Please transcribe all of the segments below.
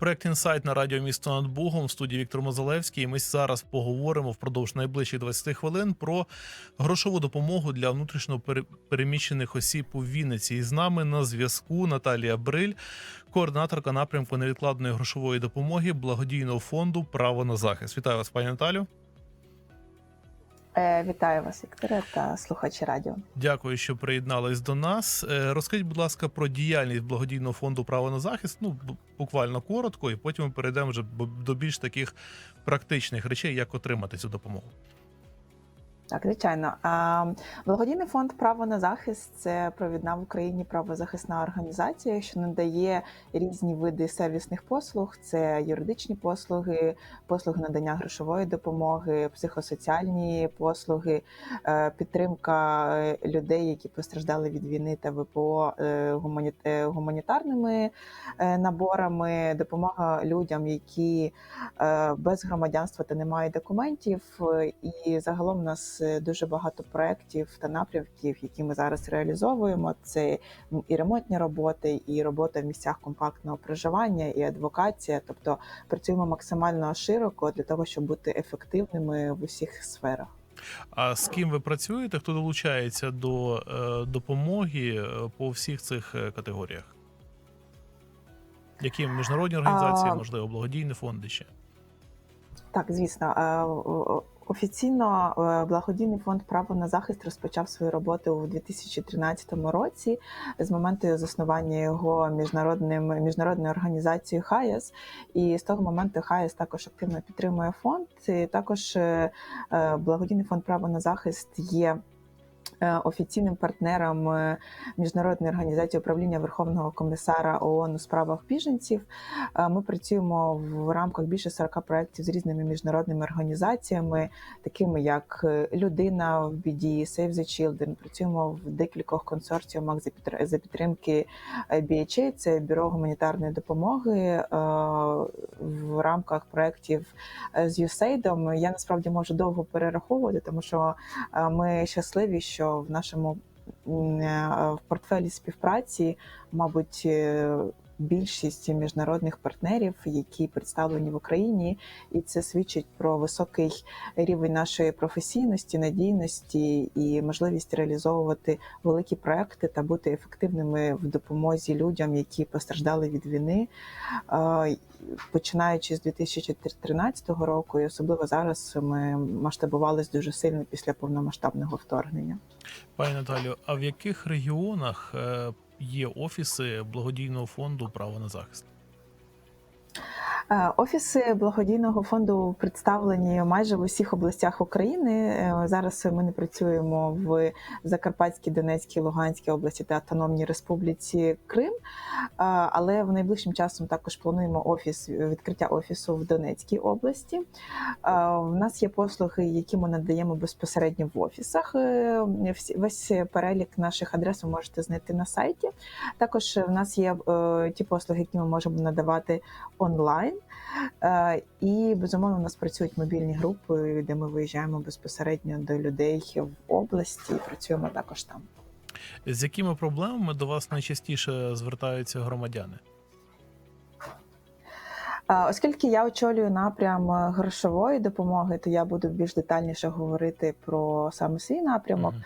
Проект інсайт на радіо місто над Богом в студії Віктор Мозалевський. І Ми зараз поговоримо впродовж найближчих 20 хвилин про грошову допомогу для внутрішньо переміщених осіб у Вінниці. І з нами на зв'язку Наталія Бриль, координаторка напрямку невідкладної грошової допомоги благодійного фонду Право на захист. Вітаю вас, пані Наталю. Е, Вітаю вас, Вікторе, та слухачі радіо. Дякую, що приєднались до нас. Е, Розкажіть, будь ласка, про діяльність благодійного фонду Право на захист. Ну буквально коротко, і потім ми перейдемо вже до більш таких практичних речей, як отримати цю допомогу. Так, звичайно. Благодійний фонд Право на захист це провідна в Україні правозахисна організація, що надає різні види сервісних послуг: це юридичні послуги, послуги надання грошової допомоги, психосоціальні послуги, е, підтримка е, людей, які постраждали від війни та ВПО е, гумані- гуманітарними наборами, допомога людям, які без громадянства та не мають документів. І загалом у нас е, дуже багато проєктів та напрямків, які ми зараз реалізовуємо. Це і ремонтні роботи, і робота в місцях компактного проживання, і адвокація. Тобто працюємо максимально широко для того, щоб бути ефективними в усіх сферах. А з ким ви працюєте? Хто долучається до е, допомоги е, по всіх цих категоріях? Які міжнародні організації, А, можливо, благодійні фонди ще? Так, звісно. Офіційно е, благодійний фонд право на захист розпочав свою роботу у 2013 році з моменту заснування його міжнародним міжнародною організацією ХАЯС. І з того моменту ХАЯС також активно підтримує фонд. І також е, е, благодійний фонд право на захист є. Е, Офіційним партнером е, міжнародної організації управління Верховного комісара ООН у справах біженців Е, Ми працюємо в рамках більше 40 проєктів з різними міжнародними організаціями, такими як Людина в біді, Save the Children. Працюємо в декількох консорціумах за підтр- за підтримки BHA, це бюро гуманітарної допомоги в рамках проєктів з USAID. Я насправді можу довго перераховувати, тому що ми щасливі, що в нашому е, в портфелі співпраці, мабуть. Більшість міжнародних партнерів, які представлені в Україні, і це свідчить про високий рівень нашої професійності, надійності і можливість реалізовувати великі проекти та бути ефективними в допомозі людям, які постраждали від війни. Починаючи з 2013 року, і особливо зараз ми масштабувалися дуже сильно після повномасштабного вторгнення. Пані Наталю, а в яких регіонах е, є офіси благодійного фонду Право на захист? Е, Офіси благодійного фонду представлені майже в усіх областях України. Е, Зараз ми не працюємо в Закарпатській, Донецькій, Луганській області та Автономній Республіці Крим, Е, але в найближчим часом також плануємо офіс відкриття офісу в Донецькій області. В нас є послуги, які ми надаємо безпосередньо в офісах. Весь перелік наших адрес ви можете знайти на сайті. Також в нас є ті послуги, які ми можемо надавати онлайн. Е, І безумовно у нас працюють мобільні групи, де ми виїжджаємо безпосередньо до людей в області і працюємо також там. З якими проблемами до вас найчастіше звертаються громадяни? Е, Оскільки я очолюю напрям е, грошової допомоги, то я буду більш детальніше говорити про саме свій напрямок. Мгм.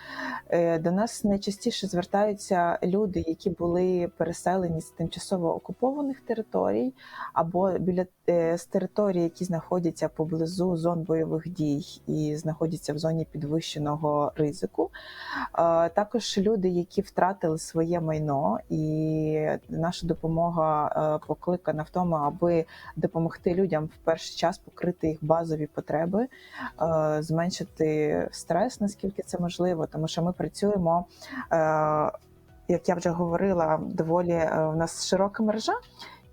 Е, До нас найчастіше звертаються люди, які були переселені з тимчасово окупованих територій, або біля з територій, які знаходяться поблизу зон бойових дій і знаходяться в зоні підвищеного ризику. Е, Також люди, які втратили своє майно, і наша допомога е, покликана в тому, аби допомогти людям в перший час покрити їх базові потреби, е, зменшити стрес, наскільки це можливо, тому що ми працюємо. е, Як я вже говорила, доволі е, в нас широка мережа,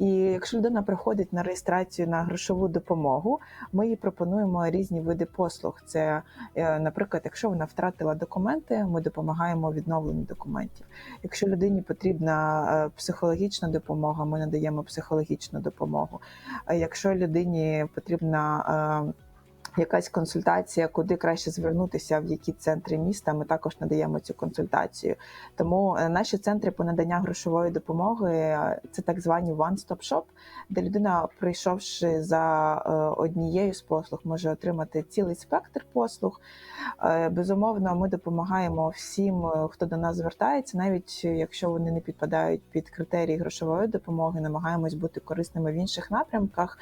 І якщо людина приходить на реєстрацію на грошову допомогу, ми їй пропонуємо різні види послуг. Це, е, наприклад, якщо вона втратила документи, ми допомагаємо відновленню документів. Якщо людині потрібна е, психологічна допомога, ми надаємо психологічну допомогу. Якщо людині потрібна е, якась консультація, куди краще звернутися, в які центри міста, ми також надаємо цю консультацію. Тому е, наші центри по надання грошової допомоги е, це так звані one-stop shop, де людина, прийшовши за е, однією з послуг, може отримати цілий спектр послуг. Безумовно, ми допомагаємо всім, хто до нас звертається, навіть якщо вони не підпадають під критерії грошової допомоги, намагаємось бути корисними в інших напрямках.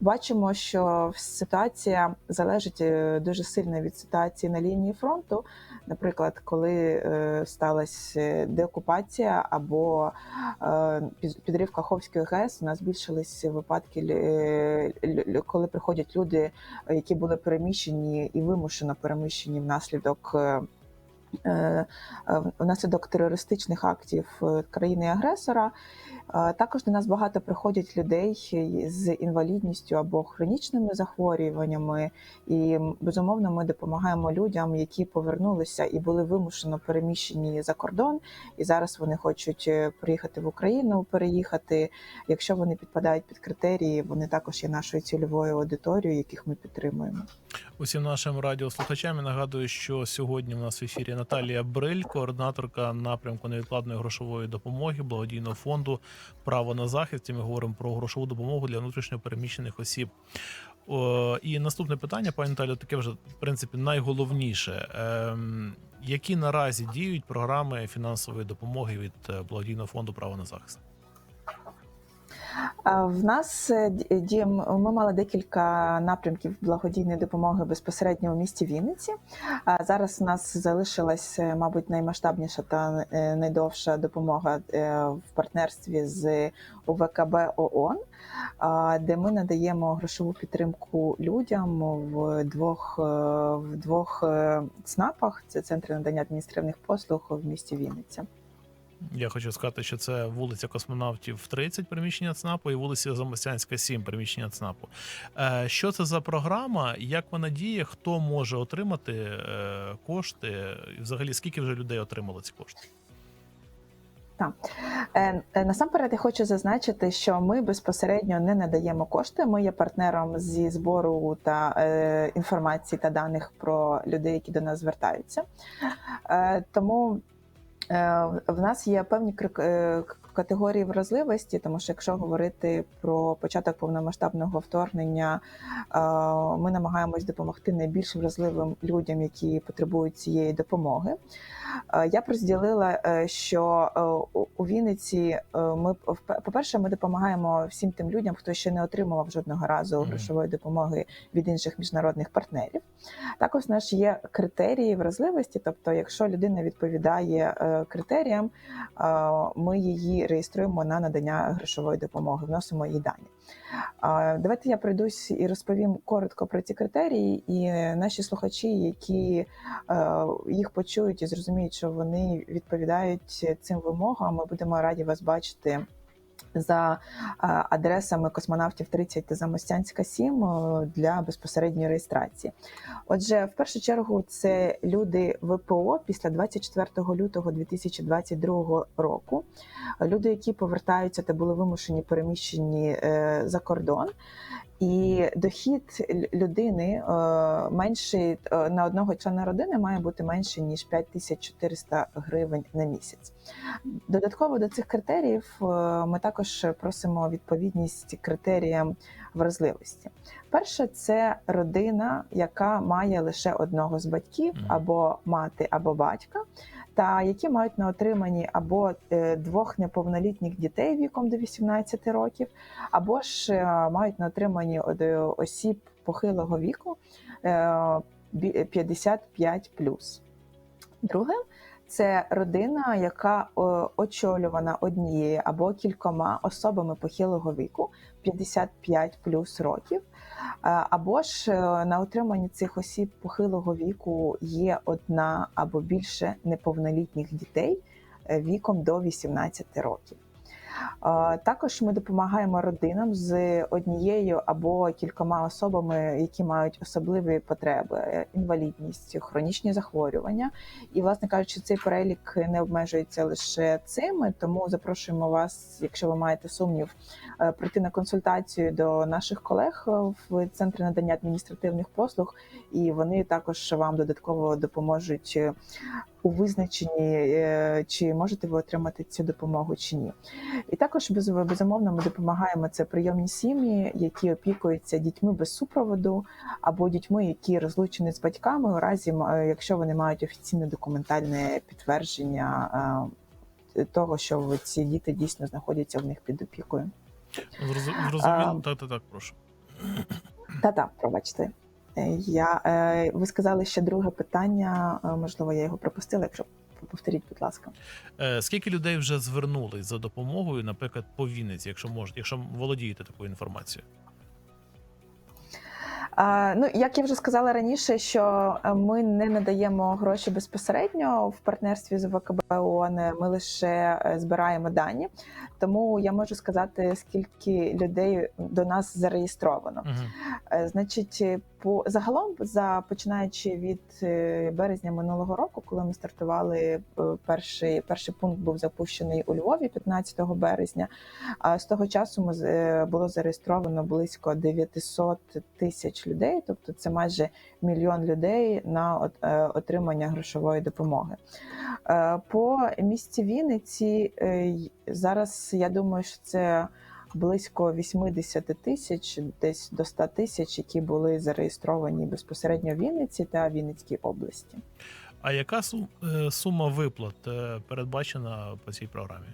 Бачимо, що ситуація залежить е, дуже сильно від ситуації на лінії фронту. Наприклад, коли е, сталася деокупація або е, під- підрив Каховської ГЕС, у нас збільшились випадки, коли приходять люди, які були переміщені і вимушено переміщені внаслідок. Е, е, Внаслідок терористичних актів е, країни-агресора також до нас багато приходять людей з інвалідністю або хронічними захворюваннями, і безумовно ми допомагаємо людям, які повернулися і були вимушено переміщені за кордон, і зараз вони хочуть приїхати в Україну, переїхати. Якщо вони підпадають під критерії, вони також є нашою цільовою аудиторією, яких ми підтримуємо. Усім нашим радіослухачам я нагадую, що сьогодні у нас в ефірі Наталія Бриль, координаторка напрямку невідкладної грошової допомоги благодійного фонду Право на захист. І ми говоримо про грошову допомогу для внутрішньопереміщених осіб. О, і наступне питання, пані Наталі, таке вже в принципі найголовніше. Ем, які наразі діють програми фінансової допомоги від е, благодійного фонду Право на захист? В нас е, діє ми мали декілька напрямків благодійної допомоги безпосередньо у місті Вінниці. Зараз у нас залишилась, е, мабуть, наймасштабніша та е, найдовша допомога е, в партнерстві з УВКБ ООН, де ми надаємо грошову підтримку людям в двох е, в двох е, ЦНАПах. Це центри надання адміністративних послуг в місті Вінниця. Я хочу сказати, що це вулиця Космонавтів 30 приміщення ЦНАПу і вулиця Замостянська 7 приміщення ЦНАПу. Е, Що це за програма? Як вона діє? Хто може отримати е, кошти? І взагалі скільки вже людей отримало ці кошти? Е, е, Насамперед я хочу зазначити, що ми безпосередньо не надаємо кошти. Ми є партнером зі збору та е, інформації та даних про людей, які до нас звертаються. Е, тому в нас є певні е, категорії вразливості, тому що якщо говорити про початок повномасштабного вторгнення, е, ми намагаємось допомогти найбільш вразливим людям, які потребують цієї допомоги. Е, Я розділила, е, що у- Вінниці ми по-перше, ми допомагаємо всім тим людям, хто ще не отримував жодного разу грошової допомоги від інших міжнародних партнерів. Також у нас є критерії вразливості, тобто, якщо людина відповідає критеріям, ми її реєструємо на надання грошової допомоги, вносимо її дані. Давайте я пройдусь і розповім коротко про ці критерії, і наші слухачі, які е, їх почують і зрозуміють, що вони відповідають цим вимогам. Ми будемо раді вас бачити. За е, адресами космонавтів 30 та Замостянська 7 е, для безпосередньої реєстрації. Отже, в першу чергу це люди ВПО після 24 лютого 2022 року. Люди, які повертаються та були вимушені переміщені е, за кордон. І дохід людини е, менший е, на одного члена родини має бути менше ніж 5400 гривень на місяць. Додатково до цих критеріїв е, ми також просимо відповідність критеріям вразливості. Перше, це родина, яка має лише одного з батьків, або мати, або батька, та які мають на отриманні або е, двох неповнолітніх дітей віком до 18 років, або ж е, мають на отриманні е, осіб похилого віку е, бі- 55 Друге, це родина, яка очолювана однією або кількома особами похилого віку 55 плюс років. Е, Або ж е, на отриманні цих осіб похилого віку є одна або більше неповнолітніх дітей е, віком до 18 років. Також ми допомагаємо родинам з однією або кількома особами, які мають особливі потреби, е, інвалідність, хронічні захворювання. І, власне кажучи, цей перелік не обмежується лише цими, тому запрошуємо вас, якщо ви маєте сумнів, е, прийти на консультацію до наших колег е, в центрі надання адміністративних послуг, і вони також вам додатково допоможуть у визначенні, е, чи можете ви отримати цю допомогу чи ні. І також без- безумовно ми допомагаємо це прийомні сім'ї, які опікуються дітьми без супроводу або дітьми, які розлучені з батьками, у разі е, якщо вони мають офіційне документальне підтвердження е, того, що ці діти дійсно знаходяться в них під опікою. Зрозу- Зрозуміло, так, так, так, прошу. Та-та, пробачте. Е, Я, е, ви сказали ще друге питання, е, можливо, я його пропустила, якщо повторіть, будь ласка. Скільки людей вже звернулись за допомогою, наприклад, по Вінниці, якщо можете, якщо володієте такою інформацією? Ну, як я вже сказала раніше, що ми не надаємо гроші безпосередньо в партнерстві з ВКБ ООН, Ми лише збираємо дані. Тому я можу сказати, скільки людей до нас зареєстровано. Угу. Значить, по загалом, за починаючи від е, березня минулого року, коли ми стартували, е, перший перший пункт був запущений у Львові 15 березня. А з того часу ми е, було зареєстровано близько 900 тисяч людей, тобто це майже мільйон людей на от- отримання грошової допомоги. По місті Вінниці зараз я думаю, що це близько 80 тисяч, десь до 100 тисяч, які були зареєстровані безпосередньо в Вінниці та Вінницькій області. А яка е, сума виплат е, передбачена по цій програмі?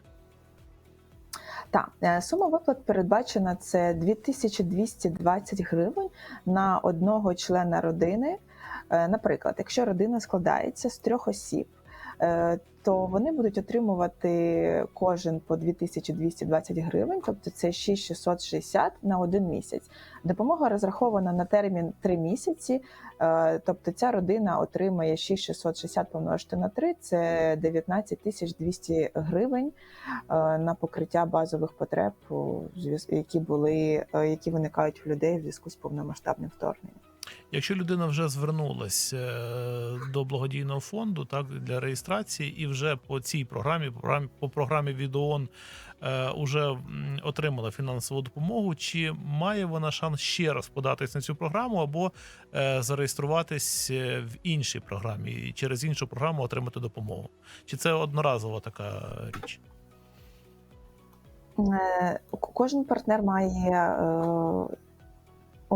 Так, е, сума виплат передбачена це 2220 гривень на одного члена родини. Наприклад, якщо родина складається з трьох осіб, то вони будуть отримувати кожен по 2220 гривень, тобто це 6660 на один місяць. Допомога розрахована на термін 3 місяці, е, тобто ця родина отримає 6660 помножити на 3, це 19 200 гривень е, на покриття базових потреб, які були е, які виникають в людей в зв'язку з повномасштабним вторгненням. Якщо людина вже звернулась е, до благодійного фонду так для реєстрації, і вже по цій програмі, по програмі по програмі від ООН, е, уже отримала фінансову допомогу, чи має вона шанс ще раз податись на цю програму або е, зареєструватись е, в іншій програмі і через іншу програму отримати допомогу? Чи це одноразова така річ? Е, Кожен партнер має е,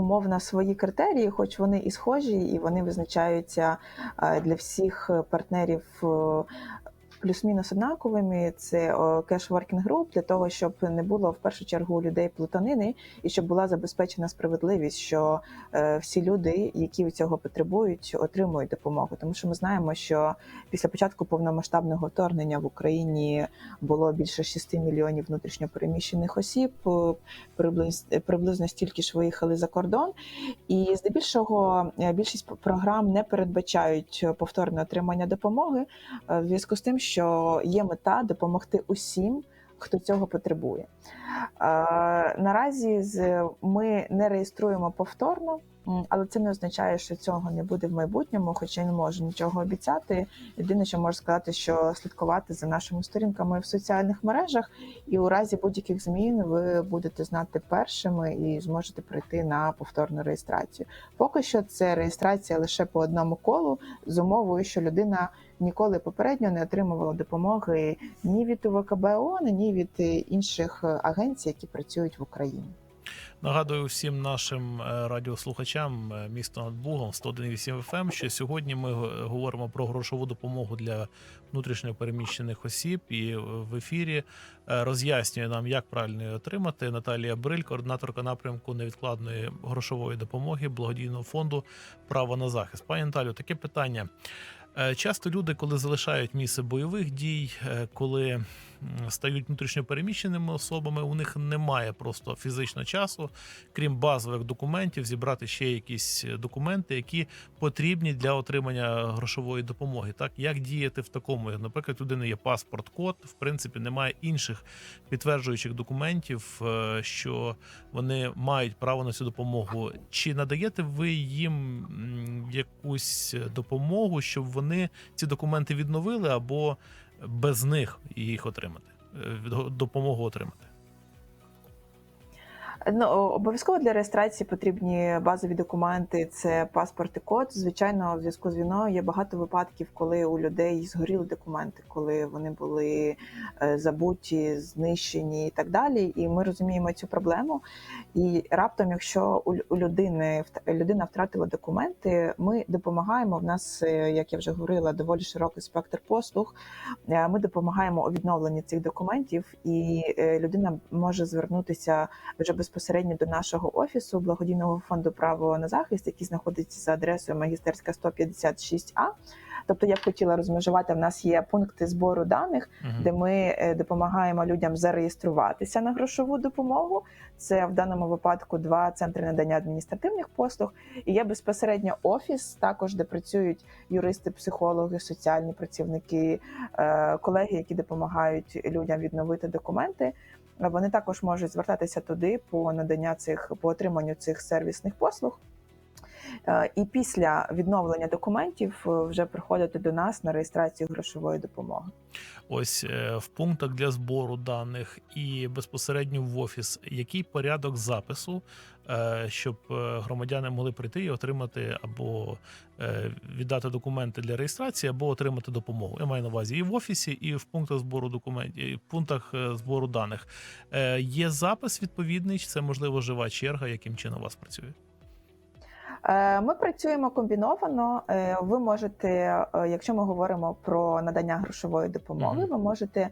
умовно свої критерії, хоч вони і схожі, і вони визначаються е, для всіх партнерів. Плюс-мінус однаковими це кеш working group для того, щоб не було в першу чергу у людей плутанини і щоб була забезпечена справедливість, що е, всі люди, які цього потребують, отримують допомогу. Тому що ми знаємо, що після початку повномасштабного вторгнення в Україні було більше 6 мільйонів внутрішньопереміщених осіб, приблизно, приблизно стільки ж виїхали за кордон. І здебільшого е, більшість програм не передбачають повторне отримання допомоги е, в зв'язку з тим, що є мета допомогти усім. Хто цього потребує Е, наразі ми не реєструємо повторно, але це не означає, що цього не буде в майбутньому, хоча я не можу нічого обіцяти. Єдине, що можу сказати, що слідкувати за нашими сторінками в соціальних мережах, і у разі будь-яких змін ви будете знати першими і зможете прийти на повторну реєстрацію. Поки що це реєстрація лише по одному колу з умовою, що людина ніколи попередньо не отримувала допомоги ні від УВКБ ООН, ні від інших агенцій, які працюють в Україні. Нагадую всім нашим е, радіослухачам е, місто над Бугом 101,8 FM, що сьогодні ми говоримо про грошову допомогу для внутрішньо переміщених осіб. І е, в ефірі е, роз'яснює нам, як правильно її отримати. Наталія Бриль, координаторка напрямку невідкладної грошової допомоги благодійного фонду Право на захист. Пані Наталю, таке питання. Е, Часто люди, коли залишають місце бойових дій, е, коли стають внутрішньопереміщеними особами, у них немає просто фізично часу, крім базових документів, зібрати ще якісь документи, які потрібні для отримання грошової допомоги. Так як діяти в такому? Наприклад, у людини є паспорт, код, в принципі, немає інших підтверджуючих документів, е, що вони мають право на цю допомогу. Чи надаєте ви їм якусь допомогу, щоб вони ці документи відновили або без них їх отримати? е, Допомогу отримати? Ну, обов'язково для реєстрації потрібні базові документи, це паспорт і код. Звичайно, в зв'язку з війною є багато випадків, коли у людей згоріли документи, коли вони були е, забуті, знищені і так далі. І ми розуміємо цю проблему. І раптом, якщо у людини людина втратила документи, ми допомагаємо. В нас, е, як я вже говорила, доволі широкий спектр послуг. Е, Ми допомагаємо у відновленні цих документів, і людина може звернутися вже безпосередньо до нашого офісу благодійного фонду право на захист, який знаходиться за адресою магістерська 156А. Тобто я б хотіла розмежувати. В нас є пункти збору даних, Мгм. де ми е, допомагаємо людям зареєструватися на грошову допомогу. Це в даному випадку два центри надання адміністративних послуг. І є безпосередньо офіс, також де працюють юристи, психологи, соціальні працівники, е, колеги, які допомагають людям відновити документи. Вони також можуть звертатися туди по надання цих по отриманню цих сервісних послуг. Е, І після відновлення документів е, вже приходити до нас на реєстрацію грошової допомоги. Ось е, в пунктах для збору даних і безпосередньо в офіс, який порядок запису, щоб громадяни могли прийти і отримати або віддати документи для реєстрації, або отримати допомогу. Я маю на увазі і в офісі, і в пунктах збору документів, і в пунктах збору даних. Є запис відповідний, чи це можливо жива черга, яким чином у вас працює? Е, Ми працюємо комбіновано. Е, Ви можете, е, якщо ми говоримо про надання грошової допомоги, ви можете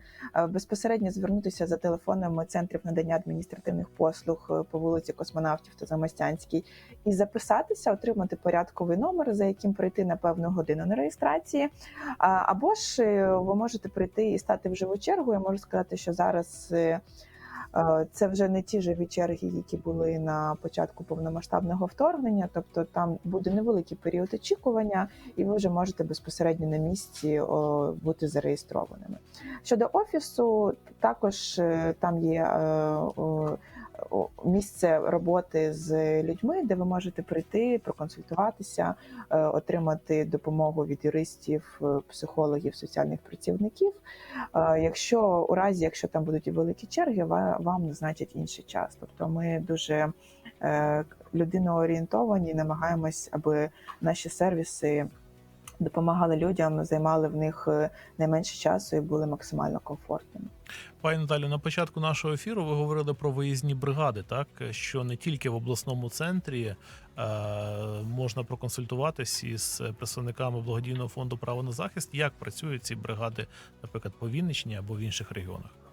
безпосередньо звернутися за телефонами центрів надання адміністративних послуг по вулиці Космонавтів та Замостянській і записатися, отримати порядковий номер, за яким прийти на певну годину на реєстрації. Або ж ви можете прийти і стати в живу чергу. Я можу сказати, що зараз. Е, Це вже не ті живі черги, які були на початку повномасштабного вторгнення. Тобто там буде невеликий період очікування, і ви вже можете безпосередньо на місці бути зареєстрованими. Щодо офісу, також е, там є е, місце роботи з людьми, де ви можете прийти, проконсультуватися, е, отримати допомогу від юристів, е, психологів, соціальних працівників. Е, Якщо у разі, якщо там будуть великі черги, вам назначать інший час. Тобто ми дуже людиноорієнтовані, намагаємось, аби наші сервіси допомагали людям, займали в них е, найменше часу і були максимально комфортними. Пані Наталю, на початку нашого ефіру ви говорили про виїзні бригади, так що не тільки в обласному центрі е, можна проконсультуватись із представниками благодійного фонду право на захист, як працюють ці бригади, наприклад, по Вінниччині або в інших регіонах.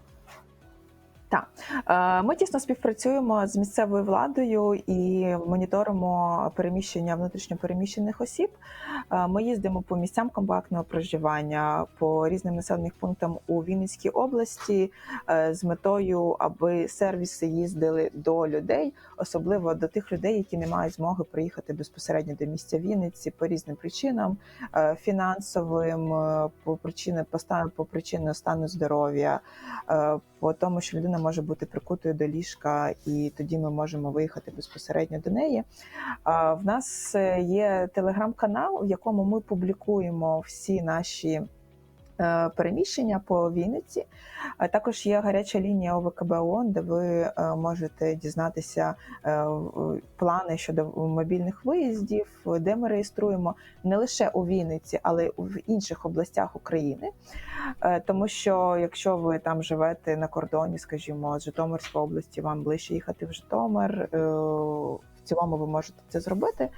Е, Ми тісно співпрацюємо з місцевою владою і моніторимо переміщення внутрішньопереміщених осіб. Е, Ми їздимо по місцям компактного проживання, по різним населених пунктам у Вінницькій області е, з метою, аби сервіси їздили до людей, особливо до тих людей, які не мають змоги приїхати безпосередньо до місця Вінниці по різним причинам, фінансовим, по причини по стану, по причинам стану здоров'я, по тому, що людина може бути прикутою до ліжка, і тоді ми можемо виїхати безпосередньо до неї. В нас е, є телеграм-канал, в якому ми публікуємо всі наші. Е, Переміщення по Вінниці також є гаряча лінія ОВКБ ООН, де ви е, можете дізнатися е, плани щодо мобільних виїздів, де ми реєструємо не лише у Вінниці, але й в інших областях України. Тому що якщо ви там живете на кордоні, скажімо, з Житомирської області, вам ближче їхати в Житомир. Цілому ви можете це зробити,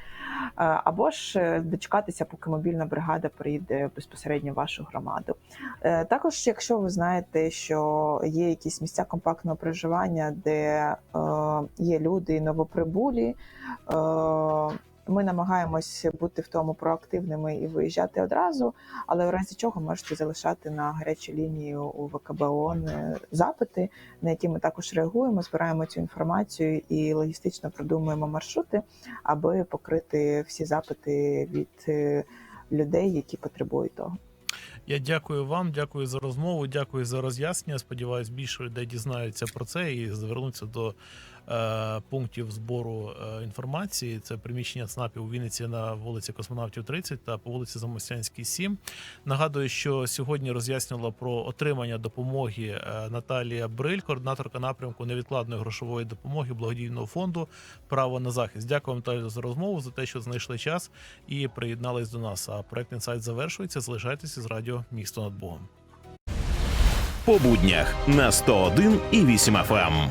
Е, або ж е, дочекатися, поки мобільна бригада приїде безпосередньо в вашу громаду. Е, Також, якщо ви знаєте, що є якісь місця компактного проживання, де є люди новоприбулі, Ми намагаємось бути в тому проактивними і виїжджати одразу, але в разі чого можете залишати на гарячій лінії у ВКБ ООН е, запити, на які ми також реагуємо, збираємо цю інформацію і логістично продумуємо маршрути, аби покрити всі запити від е, людей, які потребують того. Я дякую вам, дякую за розмову, дякую за роз'яснення. Сподіваюсь, більше людей дізнаються про це і звернуться до пунктів збору е, інформації. Це приміщення ЦНАПів у Вінниці на вулиці Космонавтів 30 та по вулиці Замостянській 7. Нагадую, що сьогодні роз'яснювала про отримання допомоги е, Наталія Бриль, координаторка напрямку невідкладної грошової допомоги благодійного фонду Право на захист. Дякую вам Наталію, за розмову, за те, що знайшли час і приєднались до нас. А проект інсайт завершується. Залишайтеся з радіо Місто над Богом. По буднях на 101 і 8 FM.